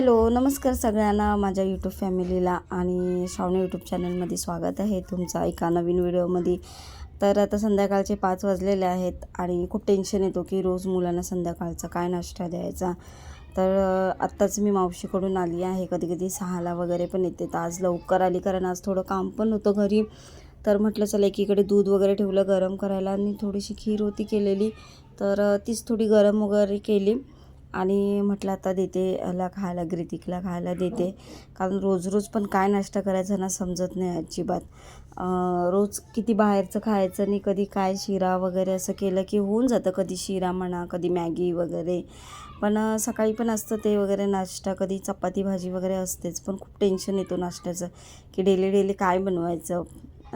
Hello नमस्कार सगळ्यांना माझ्या यूट्यूब फॅमिलीला आणि श्रावणी यूट्यूब चॅनलमध्ये स्वागत आहे तुमचा एका नवीन व्हिडिओमध्ये. तर आता संध्याकाळचे पाच वाजलेले आहेत आणि खूप टेन्शन येतो की रोज मुलांना संध्याकाळचा काय नाश्ता द्यायचा. तर आत्ताच मी मावशीकडून आली आहे. कधी कधी सहाला वगैरे पण येते. तर आज लवकर आली कारण आज थोडं काम पण होतं घरी. तर म्हटलं चला एकीकडे दूध वगैरे ठेवलं गरम करायला आणि थोडीशी खीर होती केलेली. तर तीच थोडी गरम वगैरे केली. आणि म्हटलं आता देते याला खायला ग्रितिकला खायला देते. कारण रोज रोज पण काय नाश्ता करायचा ना समजत नाही अजिबात. रोज किती बाहेरचं खायचं आणि कधी काय शिरा वगैरे असं केलं की होऊन जातं. कधी शिरा म्हणा कधी मॅगी वगैरे. पण सकाळी पण असतं ते वगैरे नाश्ता. कधी चपाती भाजी वगैरे असतेच. पण खूप टेन्शन येतो नाश्त्याचं. की डेली डेली काय बनवायचं?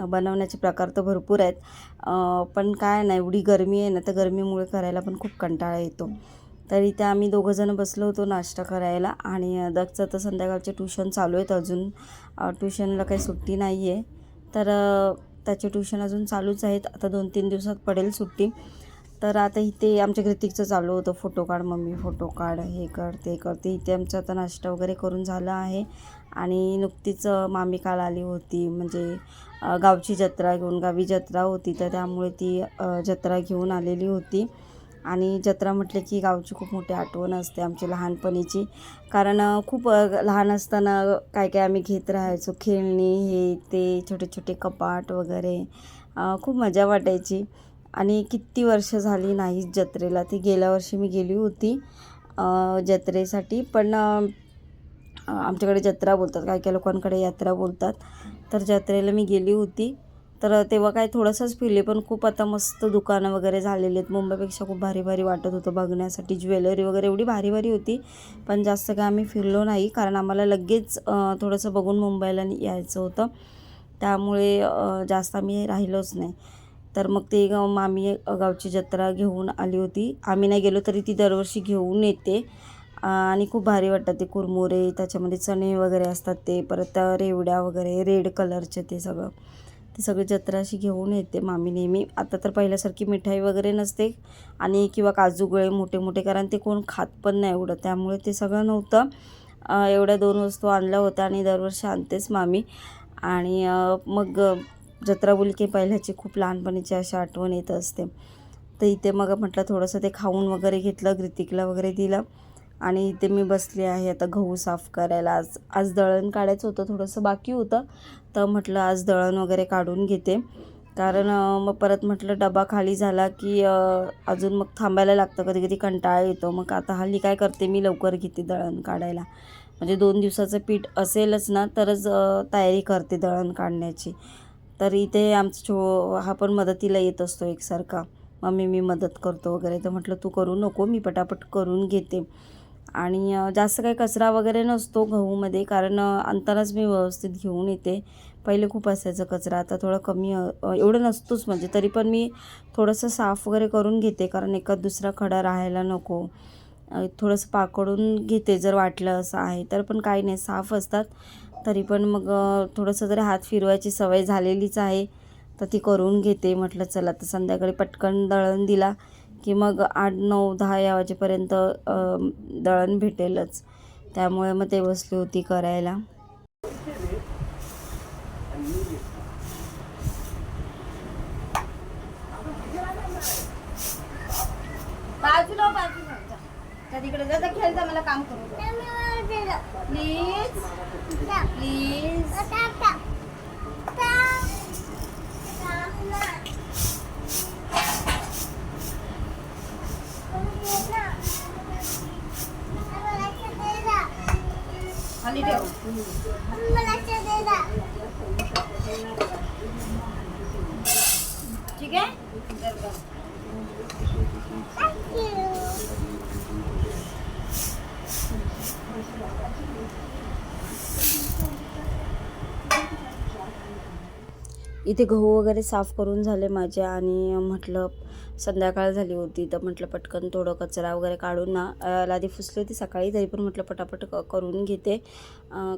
बनवण्याचे प्रकार तर भरपूर आहेत. पण काय ना एवढी गरमी आहे ना तर गरमीमुळे करायला पण खूप कंटाळा येतो. तर इथे आम्ही दोघंजणं बसलो होतो नाश्ता करायला आणि दगचं तर संध्याकाळचे ट्युशन चालू आहेत अजून. ट्यूशनला ट्युशनला काही सुट्टी नाही आहे तर त्याचे ट्युशन अजून चालूच आहेत. आता दोन तीन दिवसात पडेल सुट्टी. तर आता इथे आमच्या ग्रितिकचं चालू होतं. फोटो काढ मम्मी फोटो काढ हे कर ते कर. ते इथे आमचं आता नाश्ता वगैरे करून झाला आहे. आणि नुकतीच मामी काल आली होती. म्हणजे गावची जत्रा घेऊन गावी जत्रा होती. तर त्यामुळे ती जत्रा घेऊन आलेली होती. आणि जत्रा म्हटलं की गावची खूप मोठी आठवण असते आमची लहानपणीची. कारण खूप लहान असताना काय काय आम्ही घेत राहायचो. खेळणी हे ते छोटे छोटे कपाट वगैरे. खूप मजा वाटायची. आणि किती वर्ष झाली नाही जत्रेला. ती गेल्या वर्षी मी गेली होती जत्रेसाठी. पण आमच्याकडे जत्रा बोलतात. काही काही लोकांकडे यात्रा बोलतात. तर जत्रेला मी गेली होती. तर तेव्हा काय थोडंसंच फिरले पण खूप आता मस्त दुकानं वगैरे झालेली आहेत. मुंबईपेक्षा खूप भारी भारी वाटत होतं बघण्यासाठी. ज्वेलरी वगैरे एवढी भारी भारी होती. पण जास्त काय आम्ही फिरलो नाही. कारण आम्हाला लगेच थोडंसं बघून मुंबईला यायचं होतं. त्यामुळे जास्त आम्ही राहिलोच नाही. तर मग ते गाव मामी गावची जत्रा घेऊन आली होती. आम्ही नाही गेलो तरी ती दरवर्षी घेऊन येते. आणि खूप भारी वाटतात ते कुरमुरे. त्याच्यामध्ये चणे वगैरे असतात ते. परत रेवड्या वगैरे रेड कलरचे ते सगळं. ते सगळी जत्रा अशी घेऊन येते मामी नेहमी. आता तर पहिल्यासारखी मिठाई वगैरे नसते आणि किंवा काजूगळे मोठे मोठे कारण ते कोण खात पण नाही एवढं. त्यामुळे ते सगळं नव्हतं. एवढ्या दोन वस्तू आणल्या होत्या आणि दरवर्षी आणतेच मामी. आणि मग जत्रा बुलके पहिल्याची खूप लहानपणीची अशी आठवण येत असते. तर इथे मग म्हटलं थोडंसं ते खाऊन वगैरे घेतलं ग्रितिकला वगैरे दिलं. आणि इथे मी बसले आहे. आता गहू साफ करायला. आज आज दळण काढायचं होतं थोडंसं बाकी होतं. तर म्हटलं आज दळण वगैरे काढून घेते. कारण मग परत म्हटलं डबा खाली झाला की अजून मग थांबायला लागतं. कधी कधी कंटाळा येतो. मग आता हल्ली काय करते मी? लवकर घेते दळण काढायला. म्हणजे दोन दिवसाचं पीठ असेलच ना तरच तयारी करते दळण काढण्याची. तर इथे आमचं छो हा पण मदतीला येत असतो एकसारखा. मम्मी मी मदत करतो वगैरे. तर म्हटलं तू करू नको. मी पटापट करून घेते. आणि जास्त काही कचरा वगैरे नसतो गहूमध्ये कारण अंतरच मी व्यवस्थित घेऊन येते. पहिले खूप असायचं कचरा आता थोडं कमी एवढं नसतोच म्हणजे तरी पण मी थोडंसं साफ वगैरे करून घेते कारण एखाद दुसरा खडा राहायला नको. थोडंसं पाकडून घेते जर वाटलं असं आहे तर पण काही नाही साफ असतात. तरी पण मग थोडंसं जरी हात फिरवायची सवय झालेलीच आहे तर ती करून घेते. म्हटलं चला तर संध्याकाळी पटकन दळण दिला. की मग आठ नऊ दहा या वाजेपर्यंत दळण भेटेलच. त्यामुळे मग ते बसली होती करायला. बाजूला बाजूला. त्या तिकडे जा जा खेळ जा मला काम करू. प्लीज प्लीज खाली ठेव ठीक आहे जर का. इथे गहू वगैरे साफ करून झाले माझे आणि म्हटलं संध्याकाळ झाली होती तर म्हटलं पटकन थोडं कचरा वगैरे काढून ना लादी फुसली होती सकाळी तरी पण म्हटलं पटापट क करून घेते.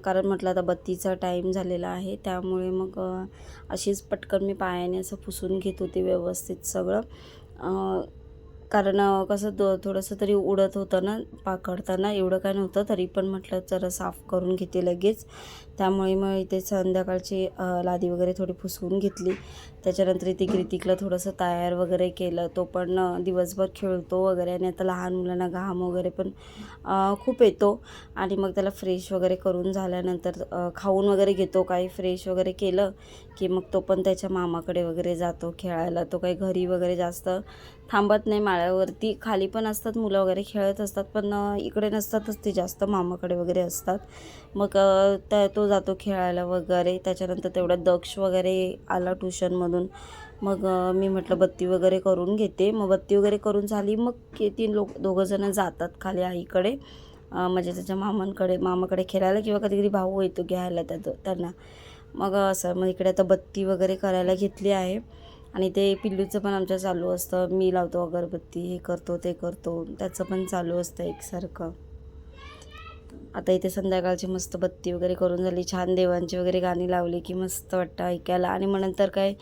कारण म्हटलं आता बत्तीचा टाईम झालेला आहे त्यामुळे मग अशीच पटकन मी पायाने असं पुसून घेत होते व्यवस्थित सगळं. कारण कसं द थोडंसं तरी उडत होतं ना पाकडताना एवढं काय नव्हतं तरी पण म्हटलं जरा साफ करून घेते लगेच. त्यामुळे मग इथे संध्याकाळची लादी वगैरे थोडी पुसवून घेतली. त्याच्यानंतर इथे ग्रितिकला थोडंसं तयार वगैरे केलं. तो पण दिवसभर खेळतो वगैरे. आणि आता लहान मुलांना घाम वगैरे पण खूप येतो. आणि मग त्याला फ्रेश वगैरे करून झाल्यानंतर खाऊन वगैरे घेतो. काही फ्रेश वगैरे केलं की मग तो पण त्याच्या मामाकडे वगैरे जातो खेळायला. तो काही घरी वगैरे जास्त थांबत नाही. माळ्यावरती खाली पण असतात मुलं वगैरे खेळत असतात पण इकडे नसतातच ते जास्त मामाकडे वगैरे असतात. मग त्या तो जातो खेळायला वगैरे त्याच्यानंतर तेवढ्या दक्ष वगैरे आला ट्युशनमधून मग मी म्हटलं बत्ती वगैरे करून घेते. मग बत्ती वगैरे करून झाली मग तीन लोक दोघंजणं जातात खाली आईकडे. म्हणजे त्याच्या मामांकडे मामाकडे खेळायला किंवा कधी कधी भाऊ येतो घ्यायला त्यात त्यांना. मग असं मग इकडे आता बत्ती वगैरे करायला घेतली आहे. आणि ते पिल्लूचं पण आमच्या चालू असतं. मी लावतो अगरबत्ती हे करतो ते करतो. त्याचं पण चालू असतं एकसारखं. आता इथे संध्याकाळची मस्त बत्ती वगैरे करून झाली. छान देवांची वगैरे गाणी लावली की मस्त वाटतं ऐकायला. आणि मग नंतर काय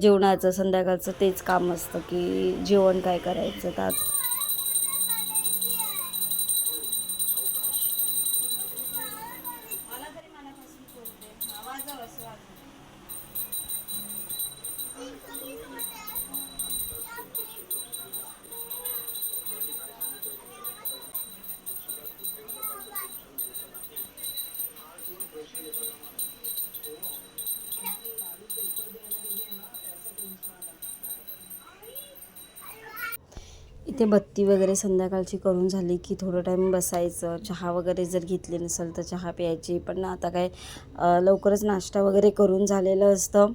जेवणाचं संध्याकाळचं तेच काम असतं की जेवण काय करायचं. तर इथे बत्ती वगैरे संध्याकाळची करून झाली की थोडं टाईम बसायचं. चहा वगैरे जर घेतली नसेल तर चहा प्यायची. पण आता काय लवकरच नाश्ता वगैरे करून झालेलं असतं.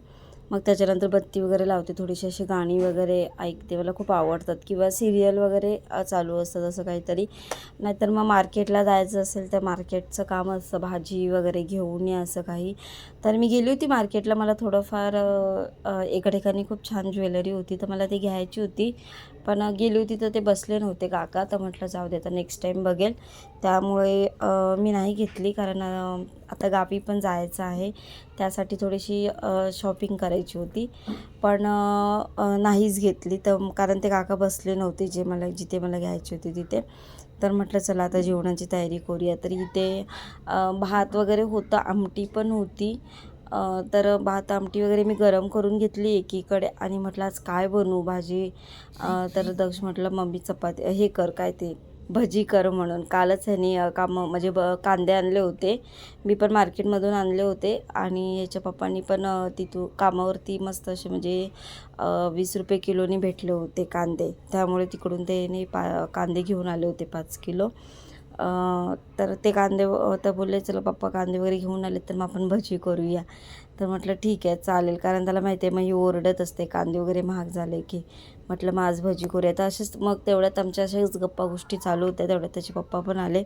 मग त्याच्यानंतर बत्ती वगैरे लावते. थोडीशी अशी गाणी वगैरे ऐकते. मला खूप आवडतात. किंवा सिरियल वगैरे चालू असतं असं काहीतरी. नाहीतर मग मार्केटला जायचं असेल तर मार्केटचं काम असतं. भाजी वगैरे घेऊन या असं काही. तर मी गेली होती मार्केटला. मला थोडंफार एका ठिकाणी खूप छान ज्वेलरी होती तर मला ती घ्यायची होती. पण गेली होती तर ते बसले नव्हते काका तर म्हटलं जाऊ दे आता नेक्स्ट टाईम बघेल. त्यामुळे मी नाही घेतली कारण आता गावी पण जायचं आहे. त्यासाठी थोडीशी शॉपिंग करायची होती. पण नाहीच घेतली. तर कारण ते काका बसले नव्हते जे मला जिथे मला घ्यायची होती तिथे. तर म्हटलं चला आता जेवणाची तयारी करूया. तर इथे भात वगैरे होतं आमटी पण होती. तर भात आमटी वगैरे मी गरम करून घेतली एकीकडे आणि म्हटलं आज काय बनवू भाजी? तर दक्ष म्हटलं मम्मी चपाती हे कर काय ते. भजी कर म्हणून. कालच ह्यानी कामं म्हणजे ब कांदे आणले होते. मी पण मार्केटमधून आणले होते. आणि याच्या पप्पांनी पण तिथून कामावरती मस्त असे म्हणजे वीस रुपये किलोनी भेटले होते कांदे. त्यामुळे तिकडून ते पा कांदे घेऊन आले होते पाच किलो. तर ते कांदे तर बोलले चला पप्पा कांदे वगैरे घेऊन आले तर मग आपण भजी करूया. तर म्हटलं ठीक आहे चालेल. कारण त्याला माहिती आहे मग ही ओरडत असते कांदे वगैरे महाग झाले की. म्हटलं मग आज भजी करूया. तर असेच मग तेवढ्यात आमच्या अशाच गप्पा गोष्टी चालू होत्या तेवढ्यात त्याचे पप्पा पण आले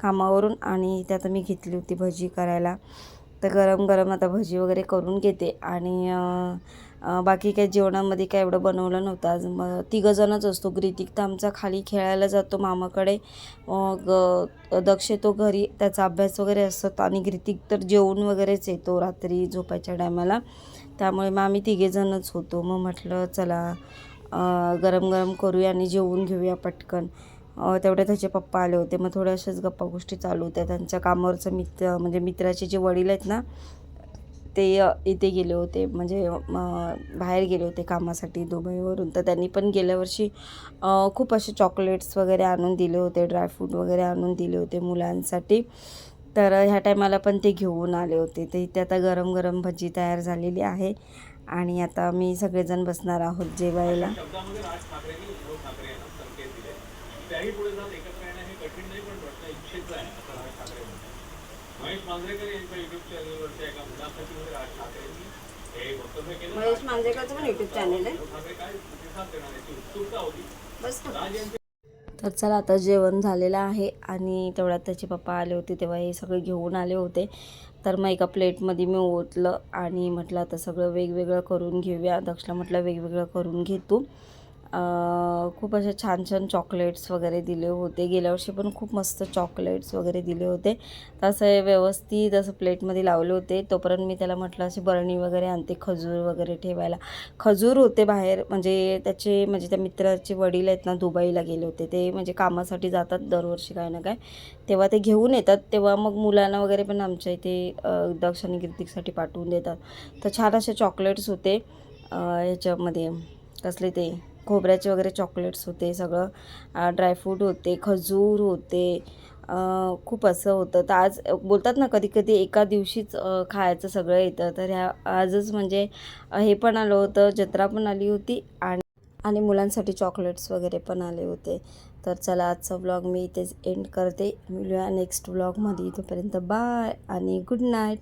कामावरून आणि त्यात मी घेतली होती भजी करायला. तर गरम गरम आता भजी वगैरे करून घेते आणि बाकी काही जेवणामध्ये काय एवढं बनवलं नव्हतं. आज मग तिघंजणच असतो. ग्रितिक तर आमचा खाली खेळायला जातो मामाकडे. मग दक्ष येतो घरी त्याचा अभ्यास वगैरे असतो आणि ग्रितिक तर जेवून वगैरेच येतो रात्री झोपायच्या टायमाला. त्यामुळे मग आम्ही तिघेजणच होतो. मग म्हटलं चला गरम गरम करूया आणि जेवून घेऊया पटकन. तेवढे त्याचे पप्पा आले होते. मग थोड्या अशाच गप्पा गोष्टी चालू होत्या. त्यांच्या कामावरचं मित्र म्हणजे मित्राचे जे वडील आहेत ना ते इथे गेले होते. म्हणजे बाहेर गेले होते कामासाठी दुबईवरून. तर त्यांनी पण गेल्या वर्षी खूप असे चॉकलेट्स वगैरे आणून दिले होते ड्रायफ्रूट वगैरे आणून दिले होते मुलांसाठी. तर ह्या टायमाला पण ते घेऊन आले होते. ते इथे आता गरम गरम भजी तयार झालेली आहे. आणि आता मी सगळेजण बसणार आहोत जेवायला. राज ठाकरे त्याही पुढे जात एकत्र येणं हे कठीण नाही पण आहे असं राज ठाकरे म्हणतात महेश हे मांजरेकरचं पण युट्यूब चॅनल आहे. बस तर चला आता जेवण झालेलं आहे आणि तेवढ्यात त्याचे पप्पा आले होते तेव्हा हे सगळे घेऊन आले होते. तर मग एका प्लेटमध्ये मी ओतलं आणि म्हटलं आता सगळं वेगवेगळं करून घेऊया. दक्षला म्हटलं वेगवेगळं करून घे तू अं, खूप असे छान छान चॉकलेट्स वगैरे दिले होते. गेल्या वर्षी पण खूप मस्त चॉकलेट्स वगैरे दिले होते. तसं हे व्यवस्थित असं प्लेटमध्ये लावले होते. तोपर्यंत मी त्याला म्हटलं अशी बरणी वगैरे आणते खजूर वगैरे ठेवायला. खजूर होते बाहेर. म्हणजे त्याचे म्हणजे त्या मित्राचे वडील आहेत ना दुबईला गेले होते. ते म्हणजे कामासाठी जातात दरवर्षी काय ना काय. तेव्हा ते घेऊन येतात. तेव्हा मग मुलांना वगैरे पण आमच्या इथे अ, कीर्तिकसाठी पाठवून देतात. तर छान असे चॉकलेट्स होते. ह्याच्यामध्ये कसले ते? खोबऱ्याचे वगैरे चॉकलेट्स होते सगळं. ड्रायफ्रूट होते खजूर होते. खूप असं होतं. तर आज बोलतात ना कधी कधी एका दिवशीच खायचं सगळं येतं. तर ह्या आजच म्हणजे हे पण आलं होतं जत्रा पण आली होती आणि आणि मुलांसाठी चॉकलेट्स वगैरे पण आले होते. तर चला आजचा व्लॉग मी इथेच एंड करते. मिळूया नेक्स्ट व्लॉगमध्ये तोपर्यंत बाय आणि गुड नाईट